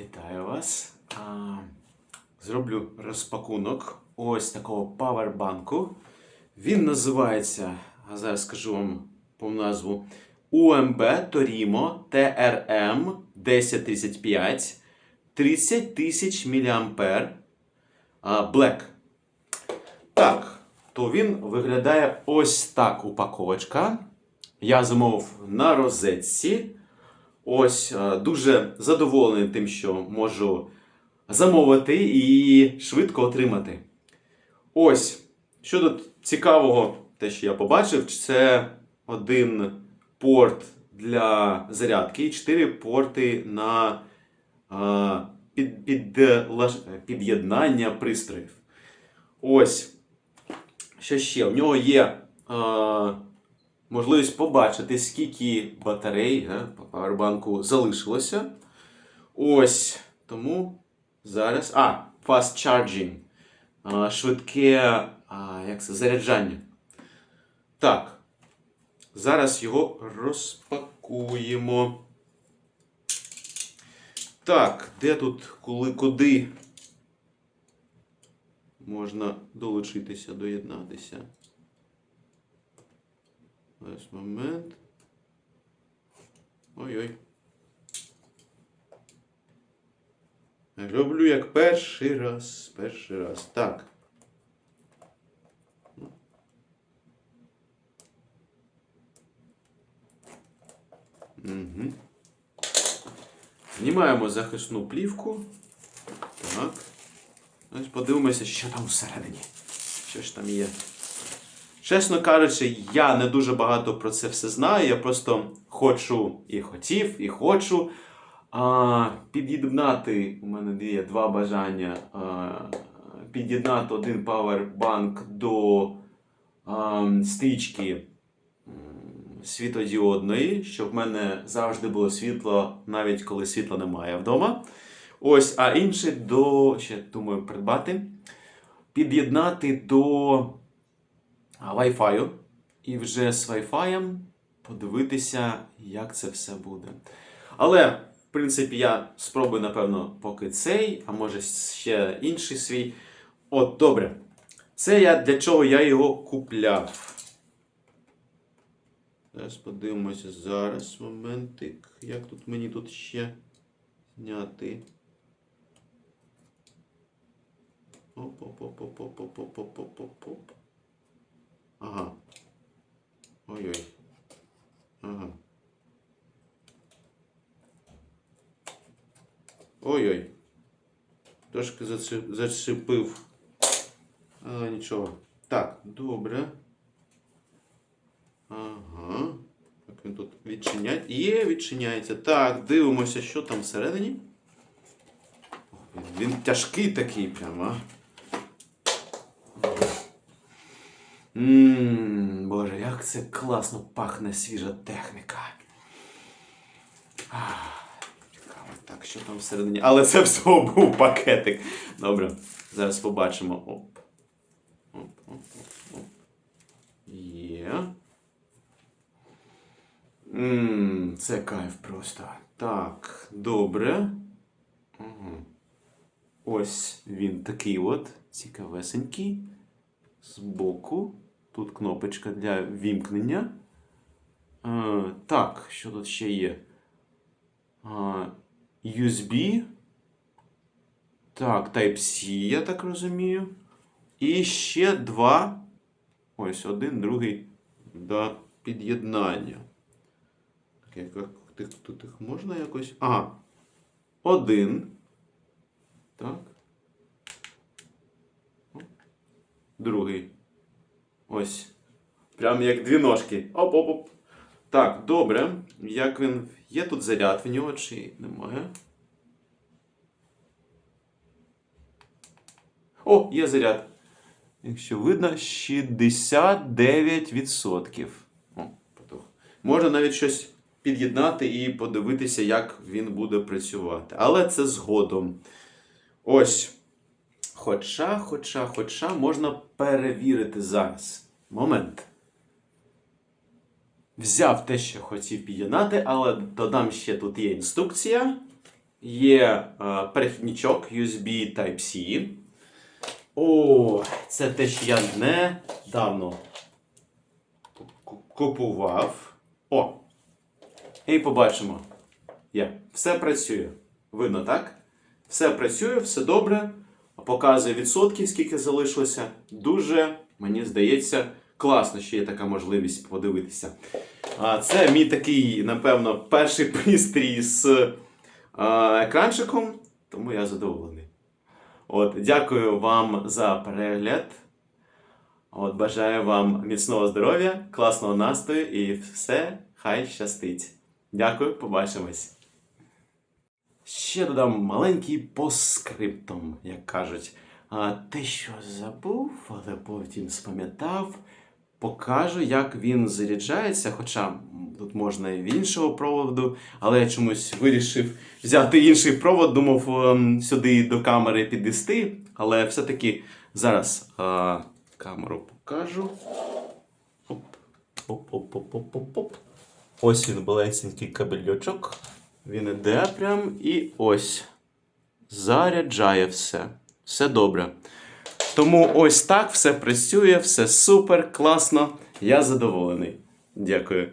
Вітаю вас. А, зроблю розпакунок ось такого павербанку. Він називається, а зараз скажу вам по назву UMB Torimo TRM 1035 30 тисяч мА Black. Так, то він виглядає ось так упаковочка. Я замовив на розетці. Ось е, дуже задоволений тим, що можу замовити і швидко отримати. Ось, що тут цікавого, те, що я побачив, це один порт для зарядки і чотири порти на е, під, під, під'єднання пристроїв. Ось. Що ще? У нього є е, можливість побачити, скільки батарей по павербанку залишилося. Ось. Тому зараз. А, fast charging. Е, швидке а, як це, заряджання. Так. Зараз його розпакуємо. Так, де тут, коли, куди можна долучитися, доєднатися? Ось момент. Ой-ой. Роблю як перший раз. Перший раз. Так. Угу. Знімаємо захисну плівку. Так. Ось подивимося, що там всередині. Що ж там є. Чесно кажучи, я не дуже багато про це все знаю. Я просто хочу і хотів, і хочу а, під'єднати. У мене є два бажання. А, під'єднати один павербанк до а, стрічки світодіодної, щоб в мене завжди було світло, навіть коли світла немає вдома. Ось, а інший до, ще думаю, придбати, під'єднати до Wi-Fi і вже з Wi-Fi подивитися, як це все буде. Але, в принципі, я спробую, напевно, поки цей, а може ще інший свій. От, добре. Це я для чого я його купляв. Зараз подивимося зараз моментик. Як тут мені тут ще зняти? Оп-оп-оп-оп-оп-оп-оп-оп-оп-оп. Ага. Ой-ой. Ага. Ой-ой. Трошки зачепив. Але нічого. Так, добре. Ага. Так він тут відчиняє. Є, відчиняється. Так, дивимося, що там всередині. Він тяжкий такий прямо. Ммм, боже, як це класно пахне свіжа техніка. Ах, так, що там всередині. Але це всього був пакетик. Добре, зараз побачимо. Оп. Оп, оп, оп, оп. Є. Ммм, це кайф просто. Так, добре. Угу. Ось він такий от, цікавесенький. Збоку. Тут кнопочка для вімкнення. Е, так, що тут ще є? USB. Так, Type-C, я так розумію. І ще два. Ось один, другий до під'єднання. Так, як, тих, тут їх можна якось. Ага. Один. Так. Другий. Ось. Прям як дві ножки. Оп-оп-оп. Так, добре. Як він. Є тут заряд в нього чи немає? О, є заряд. Якщо видно, 69%. О, потух. Можна навіть щось під'єднати і подивитися, як він буде працювати. Але це згодом. Ось. Хоча, хоча, хоча можна перевірити зараз. Момент. Взяв те, що хотів під'єднати, але додам ще тут є інструкція. Є е, перехідничок USB Type-C. О, це те, що я недавно купував. О! І побачимо. Є. Все працює. Видно, так? Все працює, все добре. Показує відсотки, скільки залишилося. Дуже, мені здається, класно, що є така можливість подивитися. А це мій такий, напевно, перший пристрій з екранчиком, тому я задоволений. От, дякую вам за перегляд. От, бажаю вам міцного здоров'я, класного настрою і все хай щастить. Дякую, побачимось. Ще додам маленький поскриптум, як кажуть. А, те, що забув, але потім спам'ятав, покажу, як він заряджається. Хоча тут можна і в іншого проводу, але я чомусь вирішив взяти інший провод, думав ем, сюди до камери підвести, але все-таки зараз а, камеру покажу. Оп, оп, оп, оп, оп, оп. Ось він белесенький кабельочок. Він іде прям і ось. Заряджає все. Все добре. Тому ось так все працює, все супер, класно. Я задоволений. Дякую.